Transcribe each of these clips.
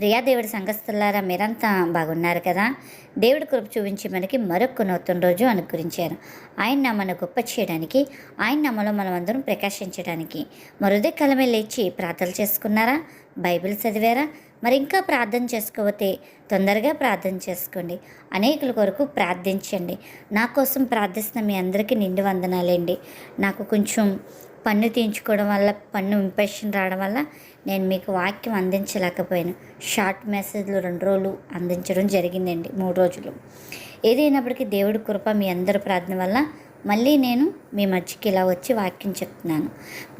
ప్రియా దేవుడి సంఘస్థులారా మీరంతా బాగున్నారు కదా? దేవుడి కృప చూపించి మనకి మరొక నూతన రోజు అనుగ్రహించారు. ఆయన నామను గొప్ప చేయడానికి ఆయన నామలో మనం అందరం ప్రకాశించడానికి. మరుదే కలమే లేచి ప్రార్థనలు చేసుకున్నారా? బైబిల్ చదివారా? మరి ఇంకా ప్రార్థన చేసుకోకపోతే తొందరగా ప్రార్థన చేసుకోండి. అనేకుల కొరకు ప్రార్థించండి. నా కోసం ప్రార్థిస్తున్న మీ అందరికీ నిండు వందనాలండి. నాకు కొంచెం పన్ను తీయించుకోవడం వల్ల పన్ను ఇంప్రెషన్ రావడం వల్ల నేను మీకు వాక్యం అందించలేకపోయాను. షార్ట్ మెసేజ్లు రెండు రోజులు అందించడం జరిగిందండి మూడు రోజులు. ఏదైనప్పటికీ దేవుడి కృప మీ అందరి ప్రార్థన వల్ల మళ్ళీ నేను మీ మధ్యకి ఇలా వచ్చి వాక్యం చెప్తున్నాను.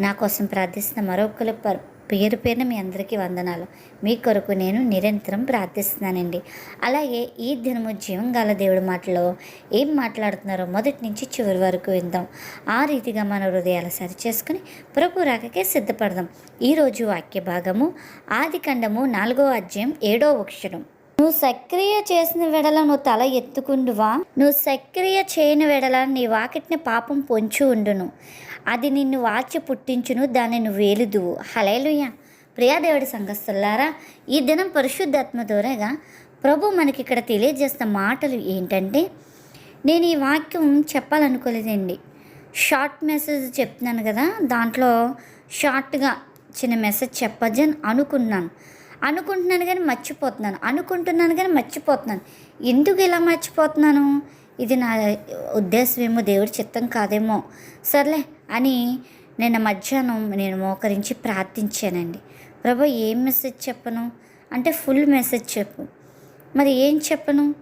నా కోసం ప్రార్థిస్తున్న మరొకరు పేరు పేరున మీ అందరికీ వందనాలు. మీ కొరకు నేను నిరంతరం ప్రార్థిస్తున్నానండి. అలాగే ఈ దినము జీవంగాల దేవుడి మాటలో ఏం మాట్లాడుతున్నారో మొదటి నుంచి చివరి వరకు విందాం. ఆ రీతిగా మన హృదయాలు సరిచేసుకుని ప్రభు రాకకే సిద్ధపడదాం. ఈరోజు వాక్య భాగము ఆది ఖండము నాలుగో అధ్యాయం ఏడో అక్షరం నువ్వు సక్రియ చేసిన వెడల నువ్వు తల ఎత్తుకుండువా? నువ్వు సక్రియ చేయని వెడల నీ వాకిట్ని పాపం పొంచి ఉండును. అది నిన్ను వాచి పుట్టించును దాన్ని నువ్వు వేలుదువు హలేలుయ్య ప్రియాదేవుడి సంఘస్థులారా ఈ దినం పరిశుద్ధాత్మ ద్వారాగా ప్రభు మనకి ఇక్కడ తెలియజేస్తున్న మాటలు ఏంటంటే నేను ఈ వాక్యం చెప్పాలనుకోలేదండి. షార్ట్ మెసేజ్ చెప్తున్నాను కదా దాంట్లో షార్ట్గా చిన్న మెసేజ్ చెప్పచ్చు అని అనుకున్నాను. అనుకుంటున్నాను కానీ మర్చిపోతున్నాను. అనుకుంటున్నాను కానీ మర్చిపోతున్నాను. ఎందుకు ఇలా మర్చిపోతున్నాను? ఇది నా ఉద్దేశమేమో దేవుడి చిత్తం కాదేమో. సర్లే అని నిన్న మధ్యాహ్నం నేను మోకరించి ప్రార్థించానండి. ప్రభు ఏం మెసేజ్ చెప్పను? అంటే ఫుల్ మెసేజ్ చెప్పు. మరి ఏం చెప్పను?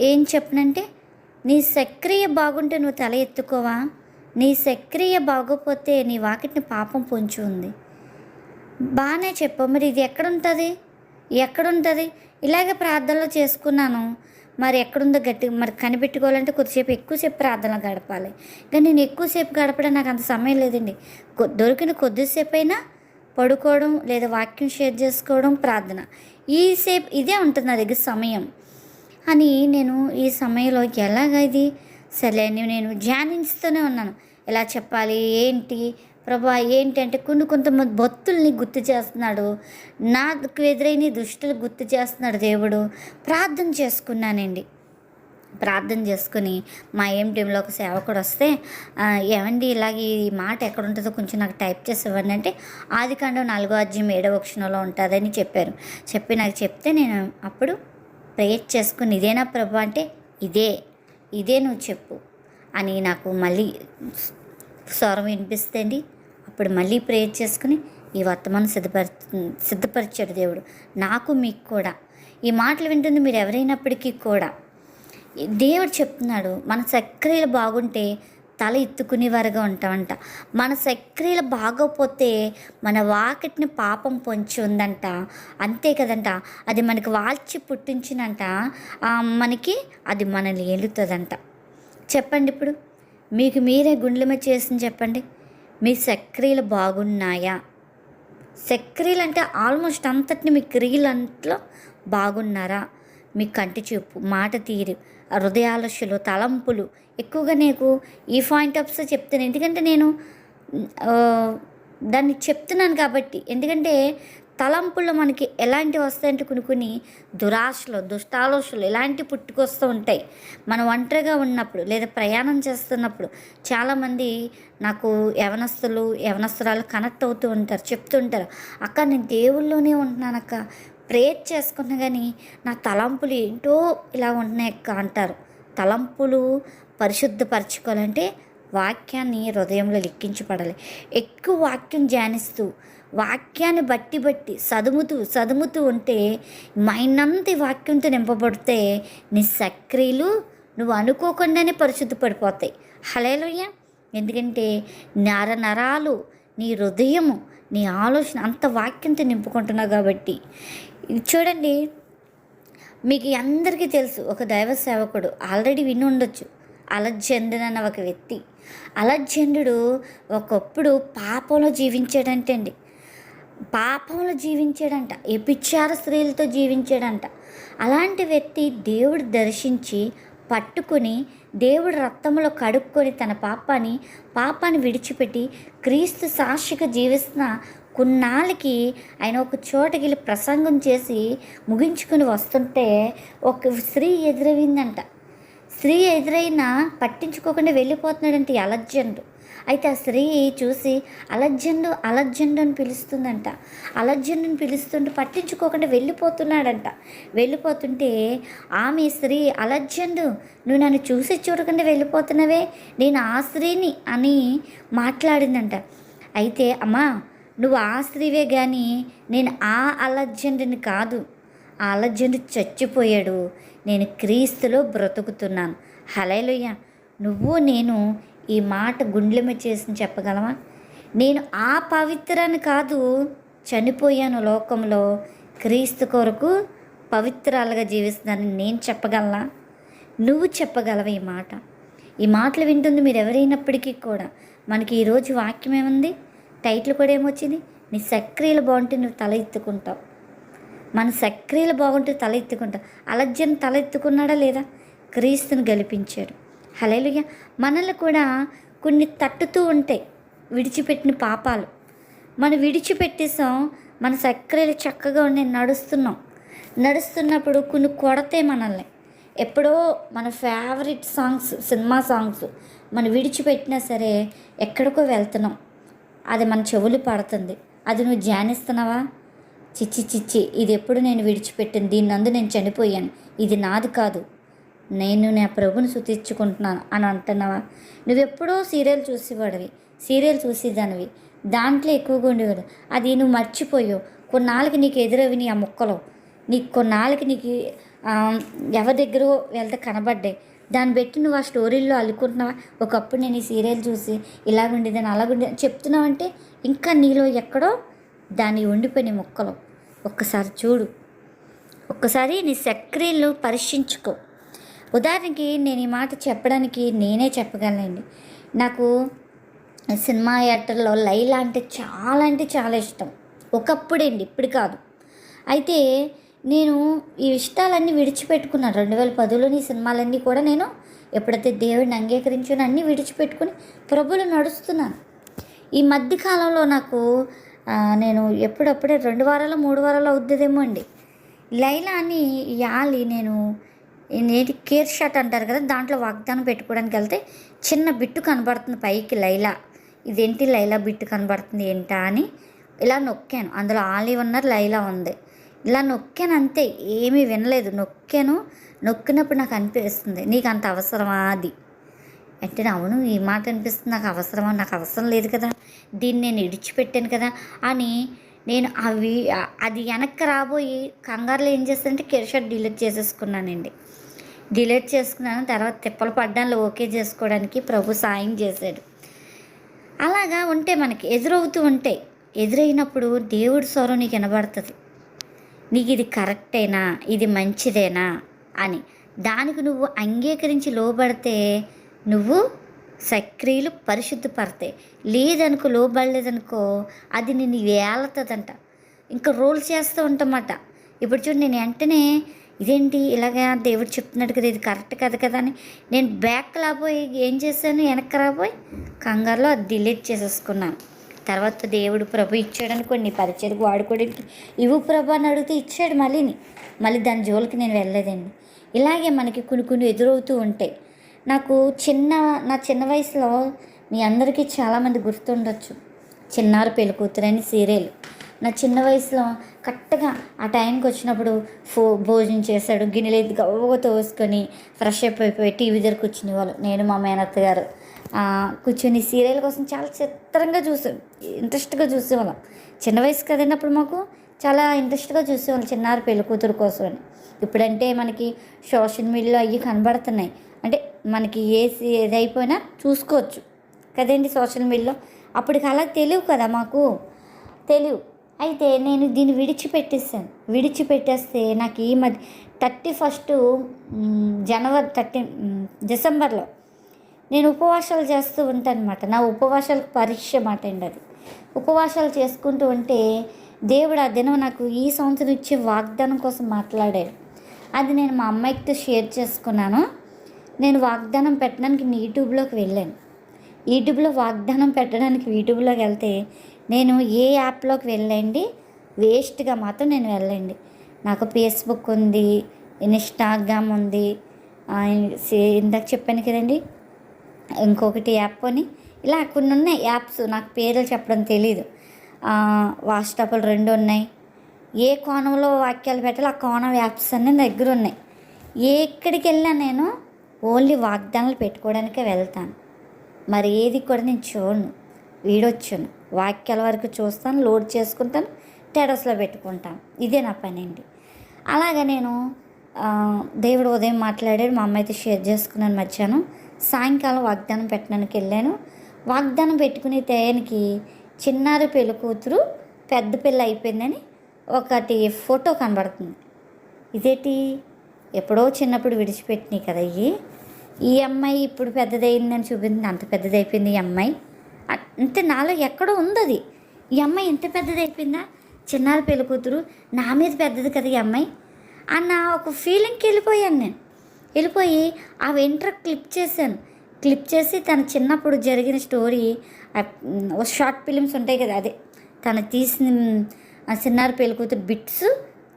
ఏం చెప్పనంటే నీ సక్రియ బాగుంటే నువ్వు తల ఎత్తుకోవా? నీ సక్రియ బాగోపోతే నీ వాకిటిని పాపం పొంచి ఉంది. బాగానే చెప్పు. మరి ఇది ఎక్కడుంటుంది? ఎక్కడుంటుంది? ఇలాగే ప్రార్థనలో చేసుకున్నాను. మరి ఎక్కడుందో గట్టి మరి కనిపెట్టుకోవాలంటే కొద్దిసేపు ఎక్కువసేపు ప్రార్థన గడపాలి. కానీ నేను ఎక్కువసేపు గడపడం నాకు అంత సమయం లేదండి. దొరికిన కొద్దిసేపు అయినా పడుకోవడం లేదా వాక్యం షేర్ చేసుకోవడం ప్రార్థన. ఈ సేపు ఇదే ఉంటుంది నా దగ్గర సమయం. అని నేను ఈ సమయంలో ఎలాగ ఇది? సరే అని నేను ధ్యానిస్తూనే ఉన్నాను. ఎలా చెప్పాలి? ఏంటి? ప్రభా ఏంటంటే కొన్ని కొంతమంది భక్తుల్ని గుర్తు చేస్తున్నాడు. నాకు ఎదురైన దుష్టులు గుర్తు చేస్తున్నాడు దేవుడు. ప్రార్థన చేసుకున్నానండి. ప్రార్థన చేసుకుని మా ఏం టీంలో ఒక సేవకుడు వస్తే ఏమండి ఇలాగ ఈ మాట ఎక్కడ ఉంటుందో కొంచెం నాకు టైప్ చేసి ఇవ్వండి అంటే ఆది కాండం నాలుగో అధ్యయం ఏడవ క్షణంలో ఉంటుందని చెప్పారు. చెప్పి నాకు చెప్తే నేను అప్పుడు ప్రేయర్ చేసుకుని ఇదేనా ప్రభు అంటే ఇదే ఇదే నువ్వు చెప్పు అని నాకు మళ్ళీ స్వరం వినిపిస్తుంది. అప్పుడు మళ్ళీ ప్రేయర్ చేసుకుని ఈ వర్తమానం సిద్ధపర సిద్ధపరిచాడు దేవుడు. నాకు మీకు కూడా. ఈ మాటలు వింటుంది మీరు ఎవరైనప్పటికీ కూడా. దేవుడు చెప్తున్నాడు మన సక్రియలు బాగుంటే తల ఎత్తుకునేవారుగా ఉంటామంట. మన సక్రియలు బాగోపోతే మన వాకిటిని పాపం పొంచి ఉందంట. అంతే కదంట. అది మనకి వాల్చి పుట్టించినంట. మనకి అది మనల్ని ఏలుతుందంట. చెప్పండి ఇప్పుడు. మీకు మీరే గుండెల మీద చేసింది చెప్పండి. మీ సక్రియలు బాగున్నాయా? సక్రియలు అంటే ఆల్మోస్ట్ అంతటిని మీ క్రియలంట్లో బాగున్నారా? మీ కంటి చూపు మాట తీరు హృదయాలశలు తలంపులు ఎక్కువగా నీకు ఈ పాయింట్ ఆఫ్స్ చెప్తాను ఎందుకంటే నేను దాన్ని చెప్తున్నాను కాబట్టి. ఎందుకంటే తలంపులు మనకి ఎలాంటి వస్తాయంటే కొన్ని కొన్ని దురాశలు దుష్టాలోచనలు ఇలాంటివి పుట్టుకొస్తూ ఉంటాయి. మనం ఒంటరిగా ఉన్నప్పుడు లేదా ప్రయాణం చేస్తున్నప్పుడు చాలామంది నాకు యవనస్తులు యవనస్తురాలు కనెక్ట్ అవుతూ ఉంటారు చెప్తుంటారు అక్క నేను దేవుళ్ళలోనే ఉంటున్నాను అక్క ప్రేయర్ చేసుకున్నా కానీ నా తలంపులు ఏంటో ఇలా ఉంటున్నాయి అక్క అంటారు. తలంపులు పరిశుద్ధపరచుకోవాలంటే వాక్యాన్ని హృదయంలో లిక్కించబడాలి ఎక్కువ వాక్యం ధ్యానిస్తూ వాక్యాన్ని బట్టి బట్టి సదుముతూ సదుముతూ ఉంటే మైండ్ అంతా వాక్యంతో నింపబడితే నీ సక్రియలు నువ్వు అనుకోకుండానే పరిశుద్ధపడిపోతాయి. హలేలుయ్య ఎందుకంటే నర నరాలు నీ హృదయము నీ ఆలోచన అంత వాక్యంతో నింపుకుంటున్నావు కాబట్టి. చూడండి మీకు అందరికీ తెలుసు ఒక దైవ సేవకుడు ఆల్రెడీ విని ఉండొచ్చు. అలజండు అన్న ఒక వ్యక్తి. అలజండు ఒకప్పుడు పాపంలో జీవించాడంటే అండి పాపంలో జీవించాడంట ఎపిచ్చార స్త్రీలతో జీవించాడంట. అలాంటి వ్యక్తి దేవుడు దర్శించి పట్టుకుని దేవుడు రక్తంలో కడుక్కొని తన పాపాన్ని పాపాన్ని విడిచిపెట్టి క్రీస్తు సాక్షిగా జీవిస్తున్న కొన్నాళ్ళకి ఆయన ఒక చోటకి వెళ్ళి ప్రసంగం చేసి ముగించుకుని వస్తుంటే ఒక స్త్రీ ఎదురవిందంట స్త్రీ ఎదురైనా పట్టించుకోకుండా వెళ్ళిపోతున్నాడంటే ఈ అలజ్జండు అయితే ఆ స్త్రీ చూసి అలజ్జండు అలజ్జండు అని పిలుస్తుందంట. అలజ్జండుని పిలుస్తుంటే పట్టించుకోకుండా వెళ్ళిపోతున్నాడంట. వెళ్ళిపోతుంటే ఆమె స్త్రీ అలజ్జండు నువ్వు నన్ను చూసి చూడకుండా వెళ్ళిపోతున్నావే? నేను ఆ స్త్రీని అని మాట్లాడిందంట. అయితే అమ్మా నువ్వు ఆ స్త్రీవే కానీ నేను ఆ అలజ్జండుని కాదు. ఆ అలజ్జండు చచ్చిపోయాడు. నేను క్రీస్తులో బ్రతుకుతున్నాను. హలేలుయ్య నువ్వు నేను ఈ మాట గుండెమ మీద చేసి చెప్పగలవా? నేను ఆ పవిత్రాన్ని కాదు చనిపోయాను లోకంలో క్రీస్తు కొరకు పవిత్రాలుగా జీవిస్తున్నానని నేను చెప్పగలనా? నువ్వు చెప్పగలవా ఈ మాట? ఈ మాటలు వింటుంది మీరు ఎవరైనప్పటికీ కూడా. మనకి ఈరోజు వాక్యం ఏముంది? టైటిల్ కూడా ఏమొచ్చింది? నీ సక్రియలు బాగుంటే నువ్వు తల ఎత్తుకుంటావు. మన సక్రియలు బాగుంటే తల ఎత్తుకుంటావు. అలజ్జను తల ఎత్తుకున్నాడా లేదా? క్రీస్తుని గెలిపించాడు. హలేలుగా మనల్ని కూడా కొన్ని తట్టుతూ ఉంటాయి విడిచిపెట్టిన పాపాలు. మనం విడిచిపెట్టేసాం మన సక్రియలు చక్కగా ఉండే నడుస్తున్నాం. నడుస్తున్నప్పుడు కొన్ని కొడతే మనల్ని. ఎప్పుడో మన ఫేవరెట్ సాంగ్స్ సినిమా సాంగ్స్ మనం విడిచిపెట్టినా సరే ఎక్కడికో వెళ్తున్నాం. అది మన చెవులు పడుతుంది. అది నువ్వు ధ్యానిస్తున్నావా? చిచ్చి చిచ్చి ఇది ఎప్పుడు నేను విడిచిపెట్టింది దీన్నందు నేను చనిపోయాను. ఇది నాది కాదు. నేను నా ప్రభుని శుతించుకుంటున్నాను అని అంటున్నావా? నువ్వెప్పుడో సీరియల్ చూసేవాడివి సీరియల్ చూసేదానివి. దాంట్లో ఎక్కువగా ఉండేవాడు. అది నువ్వు మర్చిపోయావు. కొన్నాళ్ళకి నీకు ఎదురవి నీ ఆ ముక్కలో. నీకు కొన్నాళ్ళకి నీకు ఎవరి దగ్గర వెళ్తే కనబడ్డాయి. దాన్ని బట్టి నువ్వు ఆ స్టోరీల్లో అల్లుకుంటున్నావా? ఒకప్పుడు నేను ఈ సీరియల్ చూసి ఇలాగుండేదని అలాగుండేదని చెప్తున్నావంటే ఇంకా నీలో ఎక్కడో దాన్ని ఉండిపోయిన ముక్కలు. ఒక్కసారి చూడు. ఒక్కసారి నీ సక్రియలు పరీక్షించుకో. ఉదాహరణకి నేను ఈ మాట చెప్పడానికి నేనే చెప్పగలనండి. నాకు సినిమా యాక్టర్లో లైలా అంటే చాలా అంటే చాలా ఇష్టం. ఒకప్పుడండి ఇప్పుడు కాదు. అయితే నేను ఈ ఇష్టాలన్నీ విడిచిపెట్టుకున్నాను. రెండు వేల పదిలోని ఈ సినిమాలన్నీ కూడా నేను ఎప్పుడైతే దేవుడిని అంగీకరించానో అన్నీ విడిచిపెట్టుకుని ప్రభులు నడుస్తున్నాను. ఈ మధ్య కాలంలో నాకు నేను ఎప్పుడప్పుడే రెండు వారాలు మూడు వారాలు అవుతుందేమో అండి. లైలా అని యాలి నేను నేటి కేర్ షాట్ అంటారు కదా దాంట్లో వాగ్దానం పెట్టుకోవడానికి వెళ్తే చిన్న బిట్టు కనబడుతుంది పైకి లైలా. ఇదేంటి లైలా బిట్టు కనబడుతుంది ఏంటా అని ఇలా నొక్కాను. అందులో ఆలివ్ ఉన్నారు లైలా ఉంది. ఇలా నొక్కాను అంతే ఏమీ వినలేదు. నొక్కాను నొక్కినప్పుడు నాకు అనిపిస్తుంది నీకు అంత అవసరమా అది? అంటే అవును ఈ మాట అనిపిస్తుంది నాకు అవసరమా? నాకు అవసరం లేదు కదా. దీన్ని నేను ఇడిచిపెట్టాను కదా అని నేను అవి అది వెనక్కి రాబోయి కంగారులో ఏం చేస్తానంటే కెరిషర్ట్ డిలీట్ చేసేసుకున్నానండి. డిలీట్ చేసుకున్నాను తర్వాత తిప్పలు పడ్డాను ఓకే చేసుకోవడానికి ప్రభు సాయం చేశాడు. అలాగా ఉంటే మనకి ఎదురవుతూ ఉంటాయి ఎదురైనప్పుడు దేవుడి స్వరం నీకు వినబడుతుంది. నీకు ఇది కరెక్టేనా? ఇది మంచిదేనా? అని. దానికి నువ్వు అంగీకరించి లోబడితే నువ్వు సక్రియలు పరిశుద్ధపడతాయి. లేదనుకో లోబడలేదనుకో అది నేను వేలతుందంట ఇంకా రోల్ చేస్తూ ఉంటామట. ఇప్పుడు చూడు నేను వెంటనే ఇదేంటి ఇలాగా దేవుడు చెప్తున్నాడు కదా ఇది కరెక్ట్ కదా కదా అని నేను బ్యాక్ రాబోయి ఏం చేశాను వెనక్కి రాబోయి కంగారులో అది డిలీట్ చేసేసుకున్నాను. తర్వాత దేవుడు ప్రభు ఇచ్చాడు కొన్ని పరిచయకు వాడుకోవడానికి ఇవు ప్రభు అని అడిగితే ఇచ్చాడు మళ్ళీని. మళ్ళీ దాని జోలికి నేను వెళ్ళలేదండి. ఇలాగే మనకి కొన్ని కొన్ని ఎదురవుతూ ఉంటాయి. నాకు చిన్న నా చిన్న వయసులో మీ అందరికీ చాలామంది గుర్తుండొచ్చు. చిన్నారు పెళ్ళి కూతురని సీరియల్. నా చిన్న వయసులో కరెక్ట్గా ఆ టైంకి వచ్చినప్పుడు ఫో భోజనం చేశాడు గిన్నెలు గవ్వగా తోసుకొని ఫ్రెష్ అప్ అయిపోయి టీవీ దగ్గర కూర్చుని వాళ్ళు. నేను మా మేనత్త గారు. కూర్చొని సీరియల్ కోసం చాలా చిత్రంగా చూసాం ఇంట్రెస్ట్గా చూసేవాళ్ళం చిన్న వయసు కదండి అప్పుడు మాకు చాలా ఇంట్రెస్ట్గా చూసేవాళ్ళం చిన్నారు పెళ్ళికూతురు కోసం అని ఇప్పుడంటే మనకి సోషల్ మీడియాలో అవి కనబడుతున్నాయి. మనకి ఏసి ఏదైపోయినా చూసుకోవచ్చు. కదండి సోషల్ మీడియాలో? అప్పటికి అలా తెలియవు కదా మాకు? తెలియవు. అయితే నేను దీన్ని విడిచిపెట్టేసాను విడిచిపెట్టేస్తే నాకు ఈ మధ్య థర్టీ ఫస్ట్ జనవరి థర్టీ డిసెంబర్లో నేను ఉపవాసాలు చేస్తూ ఉంటాను అనమాట నా ఉపవాసాలకు పరీక్ష మాట అండి అది. ఉపవాసాలు చేసుకుంటూ ఉంటే దేవుడు ఆ దినం నాకు ఈ సంవత్సరం ఇచ్చే వాగ్దానం కోసం మాట్లాడాడు. అది నేను మా అమ్మాయితో షేర్ చేసుకున్నాను. నేను వాగ్దానం పెట్టడానికి యూట్యూబ్లోకి వెళ్ళాను. యూట్యూబ్లో వాగ్దానం పెట్టడానికి యూట్యూబ్లోకి వెళ్తే నేను ఏ యాప్లోకి వెళ్ళండి వేస్ట్గా మాత్రం నేను వెళ్ళండి. నాకు ఫేస్బుక్ ఉంది ఇన్స్టాగ్రామ్ ఉంది ఇందాక చెప్పాను కదండి ఇంకొకటి యాప్ అని. ఇలా కొన్ని ఉన్నాయి యాప్స్ నాకు పేర్లు చెప్పడం తెలీదు. వాట్సాప్లు రెండు ఉన్నాయి. ఏ కోణంలో వాక్యాలు పెట్టాలో ఆ కోణం యాప్స్ అన్నీ దగ్గర ఉన్నాయి. ఎక్కడికి వెళ్ళినా నేను ఓన్లీ వాగ్దానాలు పెట్టుకోవడానికే వెళ్తాను. మరి ఏది కూడా నేను చూడను వీడొచ్చాను. వాక్యాల వరకు చూస్తాను లోడ్ చేసుకుంటాను టెడస్లో పెట్టుకుంటాను. ఇదే నా పని అండి. అలాగే నేను దేవుడు ఉదయం మాట్లాడాడు మా అమ్మాయితో షేర్ చేసుకున్నాను మధ్యాహ్నం. సాయంకాలం వాగ్దానం పెట్టడానికి వెళ్ళాను. వాగ్దానం పెట్టుకునే టయానికి చిన్నారు పెళ్ళి కూతురు పెద్ద పిల్ల అయిపోయిందని ఒకటి ఫోటో కనబడుతుంది. ఇదేటి? ఎప్పుడో చిన్నప్పుడు విడిచిపెట్టినాయి కదా ఇవి ఈ అమ్మాయి ఇప్పుడు పెద్దదైందని చూపింది అంత పెద్దదైపోయింది ఈ అమ్మాయి. అంతే అంటే నాలో ఎక్కడో ఉంది అది ఈ అమ్మాయి ఇంత పెద్దదైపోయిందా? చిన్నారి పెళ్ళి కూతురు నా మీద పెద్దది కదా ఈ అమ్మాయి. అన్న ఒక ఫీలింగ్కి వెళ్ళిపోయాను నేను. వెళ్ళిపోయి ఆ వెంట్ర క్లిప్ చేశాను. క్లిప్ చేసి తన చిన్నప్పుడు జరిగిన స్టోరీ ఓ షార్ట్ ఫిలిమ్స్ ఉంటాయి కదా అదే. తను తీసిన చిన్నారు పెళ్ళికూతురు కూతురు బిట్స్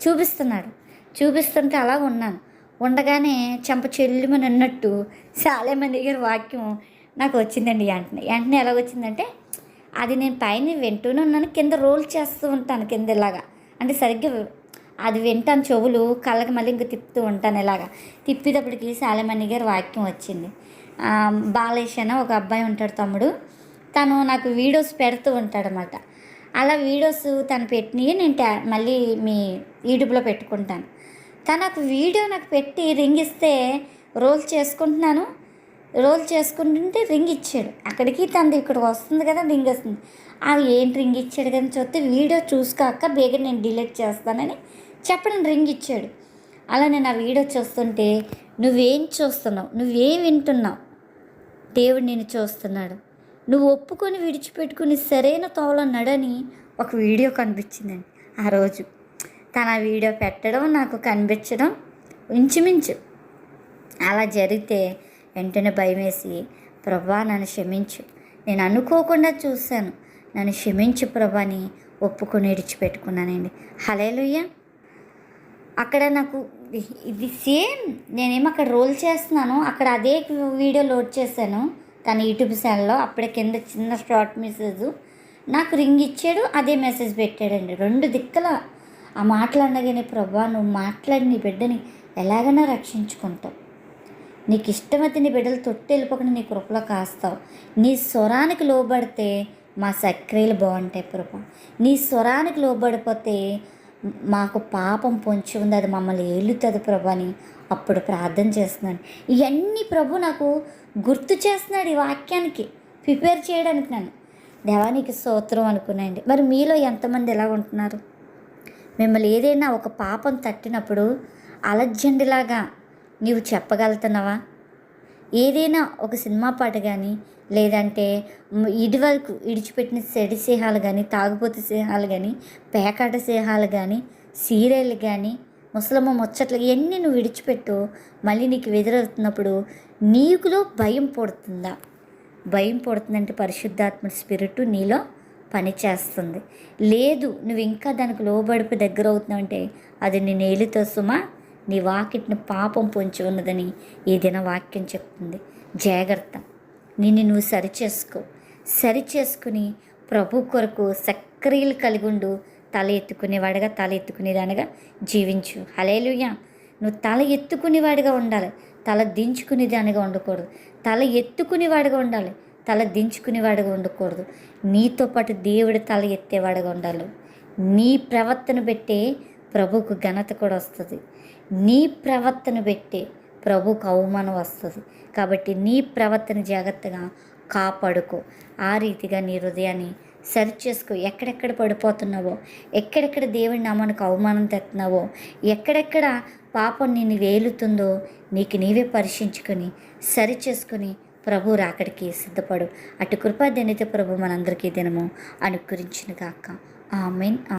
చూపిస్తున్నాడు. చూపిస్తుంటే అలా ఉన్నాను. ఉండగానే చెంప చెల్లిమని అన్నట్టు చాలా దగ్గర వాక్యం నాకు వచ్చిందండి వెంటనే. వెంటనే ఎలా వచ్చిందంటే అది నేను పైన వింటూనే ఉన్నాను కింద రోల్ చేస్తూ ఉంటాను కింద ఇలాగా. అంటే సరిగ్గా అది వింటాను చెవులు కళ్ళకి మళ్ళీ ఇంక తిప్పుతూ ఉంటాను ఇలాగా. తిప్పేటప్పటికి సాలమణి గారి వాక్యం వచ్చింది. బాలేష్ అని ఒక అబ్బాయి ఉంటాడు తమ్ముడు. తను నాకు వీడియోస్ పెడుతూ ఉంటాడనమాట అలా వీడియోస్ తను పెట్టినవి నేను మళ్ళీ మీ యూట్యూబ్లో పెట్టుకుంటాను. తనకు వీడియో నాకు పెట్టి రింగ్ ఇస్తే రోల్ చేసుకుంటున్నాను. రోల్ చేసుకుంటుంటే రింగ్ ఇచ్చాడు. అక్కడికి తనది ఇక్కడికి వస్తుంది కదా రింగ్ వస్తుంది. ఆ ఏంటి రింగ్ ఇచ్చాడు కదా చూస్తే వీడియో చూసుకోక బేగ నేను డిలీట్ చేస్తానని చెప్పడం రింగ్ ఇచ్చాడు. అలా నేను ఆ వీడియో చూస్తుంటే నువ్వేం చూస్తున్నావు? నువ్వేం వింటున్నావు? దేవుడు నేను చూస్తున్నాడు. నువ్వు ఒప్పుకొని విడిచిపెట్టుకుని సరైన తోవలో ఒక వీడియో కనిపించిందండి ఆ రోజు. తన వీడియో పెట్టడం నాకు కనిపించడం ఇంచుమించు. అలా జరిగితే వెంటనే భయం వేసి ప్రభా నన్ను క్షమించు. నేను అనుకోకుండా చూశాను. నన్ను క్షమించు ప్రభాని ఒప్పుకొని విడిచిపెట్టుకున్నానండి. హలేలుయ్య అక్కడ నాకు ఇది సేమ్. నేనేమో అక్కడ రోల్ చేస్తున్నాను. అక్కడ అదే వీడియో లోడ్ చేశాను. తన యూట్యూబ్ ఛానల్లో అప్పుడే కింద చిన్న షార్ట్ మెసేజ్. నాకు రింగ్ ఇచ్చాడు అదే మెసేజ్ పెట్టాడండి. రెండు దిక్కల ఆ మాటలు అనగానే ప్రభా నువ్వు మాట్లాడి నీ బిడ్డని ఎలాగైనా రక్షించుకుంటావు. నీకు ఇష్టమైతే నీ బిడ్డలు తొట్టి వెళ్ళిపోకుండా నీ కృపలో కాస్తావు. నీ స్వరానికి లోబడితే మా సక్రియలు బాగుంటాయి ప్రభా. నీ స్వరానికి లోబడిపోతే మాకు పాపం పొంచి ఉంది అది మమ్మల్ని ఏలుతుంది ప్రభు అని అప్పుడు ప్రార్థన చేస్తున్నాను ఇవన్నీ ప్రభు నాకు గుర్తు చేస్తున్నాడు ఈ వాక్యానికి. ప్రిపేర్ చేయడానికి నన్ను. దేవానికి సూత్రం అనుకున్నాయండి. మరి మీలో ఎంతమంది ఎలా ఉంటున్నారు మిమ్మల్ని ఏదైనా ఒక పాపం తట్టినప్పుడు అలజండిలాగా నీవు చెప్పగలుగుతున్నావా? ఏదైనా ఒక సినిమా పాట కానీ లేదంటే మ్, ఇదివరకు ఇడిచిపెట్టిన సెడి సింహాలు కానీ తాగుబోతు సింహాలు కానీ పేకాట సింహాలు కానీ సీరియల్ కానీ ముసలమ్మ ముచ్చట్లు ఇవన్నీ నువ్వు విడిచిపెట్టు మళ్ళీ నీకు ఎదురవుతున్నప్పుడు నీకులో భయం పుడుతుందా? భయం పుడుతుందంటే పరిశుద్ధాత్మ స్పిరిట్ నీలో పని చేస్తుంది. లేదు నువ్వు ఇంకా దానికి లోబడిపి దగ్గర అవుతున్నావంటే అది నీ నేలితో సుమా నీ వాకిట్ని పాపం పొంచి ఉన్నదని ఈ దిన వాక్యం చెప్తుంది. జాగ్రత్త. నిన్ను నువ్వు సరిచేసుకో. సరిచేసుకుని ప్రభు కొరకు సక్రియలు కలిగి ఉండు తల ఎత్తుకునేవాడిగా తల ఎత్తుకునేదానిగా జీవించు. హలేలుయ్యా నువ్వు తల ఎత్తుకునేవాడిగా ఉండాలి. తల దించుకునేదానిగా ఉండకూడదు. తల ఎత్తుకునేవాడిగా ఉండాలి. తల దించుకునేవాడుగా ఉండకూడదు. నీతో పాటు దేవుడి తల ఎత్తేవాడుగా ఉండాలి. నీ ప్రవర్తన పెట్టే ప్రభుకు ఘనత కూడా వస్తుంది. నీ ప్రవర్తన పెట్టే ప్రభుకు అవమానం వస్తుంది. కాబట్టి నీ ప్రవర్తన జాగ్రత్తగా కాపాడుకో. ఆ రీతిగా నీ హృదయాన్ని సరి చేసుకో. ఎక్కడెక్కడ పడిపోతున్నావో ఎక్కడెక్కడ దేవుడి నామానికి అవమానం తెస్తున్నావో ఎక్కడెక్కడ పాపం నిన్ను వేలుతుందో నీకు నీవే పరీక్షించుకొని సరి చేసుకొని ప్రభు రాకడికి సిద్ధపడు. అటు కృపాదనిత ప్రభు మనందరికీ దినము. అనుకరించిన కాక ఆమెన్.